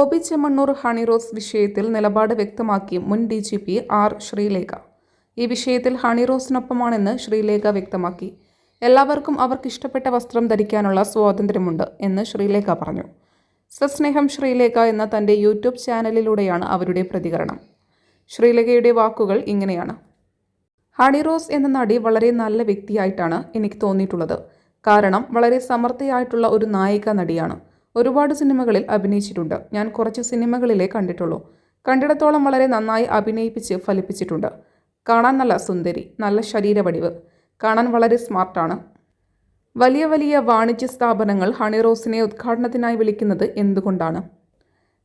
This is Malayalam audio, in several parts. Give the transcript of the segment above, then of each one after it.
ബോബി ചെമ്മണ്ണൂർ ഹണിറോസ് വിഷയത്തിൽ നിലപാട് വ്യക്തമാക്കി മുൻ D G P R Sreelekha. ഈ വിഷയത്തിൽ ഹണിറോസിനൊപ്പമാണെന്ന് ശ്രീലേഖ വ്യക്തമാക്കി. എല്ലാവർക്കും അവർക്ക് ഇഷ്ടപ്പെട്ട വസ്ത്രം ധരിക്കാനുള്ള സ്വാതന്ത്ര്യമുണ്ട് എന്ന് ശ്രീലേഖ പറഞ്ഞു. സസ്നേഹം ശ്രീലേഖ എന്ന തന്റെ യൂട്യൂബ് ചാനലിലൂടെയാണ് അവരുടെ പ്രതികരണം. ശ്രീലേഖയുടെ വാക്കുകൾ ഇങ്ങനെയാണ്. ഹണി റോസ് എന്ന നടി വളരെ നല്ല വ്യക്തിയായിട്ടാണ് എനിക്ക് തോന്നിയിട്ടുള്ളത്. കാരണം വളരെ സമർത്ഥയായിട്ടുള്ള ഒരു നായിക നടിയാണ്. ഒരുപാട് സിനിമകളിൽ അഭിനയിച്ചിട്ടുണ്ട്. ഞാൻ കുറച്ച് സിനിമകളിലേ കണ്ടിട്ടുള്ളൂ. കണ്ടിടത്തോളം വളരെ നന്നായി അഭിനയിപ്പിച്ച് ഫലിപ്പിച്ചിട്ടുണ്ട്. കാണാൻ നല്ല സുന്ദരി നല്ല ശരീരവടിവ്. കാണാൻ വളരെ സ്മാർട്ടാണ്. വലിയ വലിയ വാണിജ്യ സ്ഥാപനങ്ങൾ ഹണിറോസിനെ ഉദ്ഘാടനത്തിനായി വിളിക്കുന്നത് എന്തുകൊണ്ടാണ്?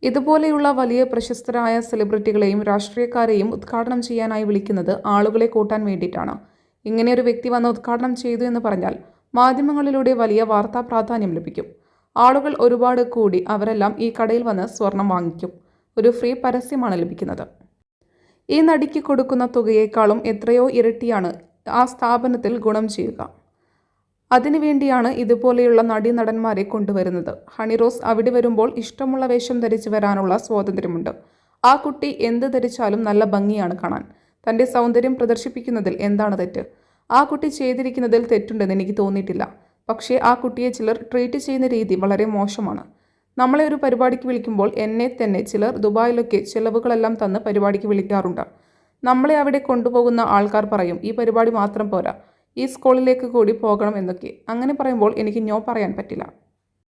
ഇതുപോലെയുള്ള വലിയ പ്രശസ്തരായ സെലിബ്രിറ്റികളെയും രാഷ്ട്രീയക്കാരെയും ഉദ്ഘാടനം ചെയ്യാനായി വിളിക്കുന്നത് ആളുകളെ കൂട്ടാൻ വേണ്ടിയിട്ടാണ്. ഇങ്ങനെയൊരു വ്യക്തി വന്ന് ഉദ്ഘാടനം ചെയ്തു എന്ന് പറഞ്ഞാൽ മാധ്യമങ്ങളിലൂടെ വലിയ വാർത്താ പ്രാധാന്യം ലഭിക്കും. ആളുകൾ ഒരുപാട് കൂടി അവരെല്ലാം ഈ കടയിൽ വന്ന് സ്വർണം വാങ്ങിക്കും. ഒരു ഫ്രീ പരസ്യമാണ് ലഭിക്കുന്നത്. ഈ നടിക്ക് കൊടുക്കുന്ന തുകയേക്കാളും എത്രയോ ഇരട്ടിയാണ് ആ സ്ഥാപനത്തിൽ ഗുണം ചെയ്യുക. അതിനുവേണ്ടിയാണ് ഇതുപോലെയുള്ള നടീനടന്മാരെ കൊണ്ടുവരുന്നത്. ഹണിറോസ് അവിടെ വരുമ്പോൾ ഇഷ്ടമുള്ള വേഷം ധരിച്ചു വരാനുള്ള സ്വാതന്ത്ര്യമുണ്ട്. ആ കുട്ടി എന്ത് ധരിച്ചാലും നല്ല ഭംഗിയാണ് കാണാൻ. തന്റെ സൗന്ദര്യം പ്രദർശിപ്പിക്കുന്നതിൽ എന്താണ് തെറ്റ്? ആ കുട്ടി ചെയ്തിരിക്കുന്നതിൽ തെറ്റുണ്ടെന്ന് എനിക്ക് തോന്നിയിട്ടില്ല. പക്ഷേ ആ കുട്ടിയെ ചിലർ ട്രീറ്റ് ചെയ്യുന്ന രീതി വളരെ മോശമാണ്. നമ്മളെ ഒരു പരിപാടിക്ക് വിളിക്കുമ്പോൾ എന്നെ തന്നെ ചിലർ ദുബായിലൊക്കെ ചിലവുകളെല്ലാം തന്ന് പരിപാടിക്ക് വിളിക്കാറുണ്ട്. നമ്മളെ അവിടെ കൊണ്ടുപോകുന്ന ആൾക്കാർ പറയും ഈ പരിപാടി മാത്രം പോരാ ഈ സ്കൂളിലേക്ക് കൂടി പോകണം എന്നൊക്കെ അങ്ങനെ പറയുമ്പോൾ എനിക്ക് നോ പറയാൻ പറ്റില്ല.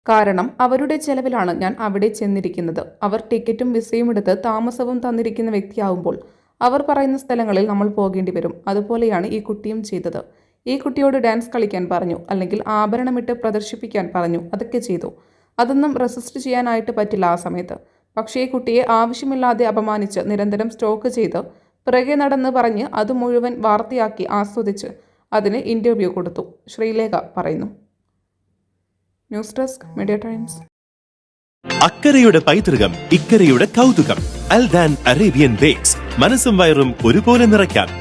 കാരണം അവരുടെ ചെലവിലാണ് ഞാൻ അവിടെ ചെന്നിരിക്കുന്നത്. അവർ ടിക്കറ്റും വിസയും എടുത്ത് താമസവും തന്നിരിക്കുന്ന വ്യക്തിയാവുമ്പോൾ അവർ പറയുന്ന സ്ഥലങ്ങളിൽ നമ്മൾ പോകേണ്ടി വരും. അതുപോലെയാണ് ഈ കുട്ടിയും ചെയ്തത്. ഈ കുട്ടിയോട് ഡാൻസ് കളിക്കാൻ പറഞ്ഞു അല്ലെങ്കിൽ ആഭരണമിട്ട് പ്രദർശിപ്പിക്കാൻ പറഞ്ഞു അതൊക്കെ ചെയ്തു. അതൊന്നും റെസിസ്റ്റ് ചെയ്യാനായിട്ട് പറ്റില്ല ആ സമയത്ത്. പക്ഷേ ഈ കുട്ടിയെ ആവശ്യമില്ലാതെ അപമാനിച്ച് നിരന്തരം സ്റ്റോക്ക് ചെയ്ത് പിറകെ നടന്ന് പറഞ്ഞ് അത് മുഴുവൻ വാർത്തയാക്കി ആസ്വദിച്ച് അതിന് ഇന്റർവ്യൂ കൊടുത്തു. ശ്രീലേഖ പറയുന്നു. News desk media times. അക്കരയുടെ പൈതൃകം ഇക്കരയുടെ കൗതുകം. Aldan Arabian bakes. മനസ്സും വയറും ഒരുപോലെ നിറയ്ക്കാം.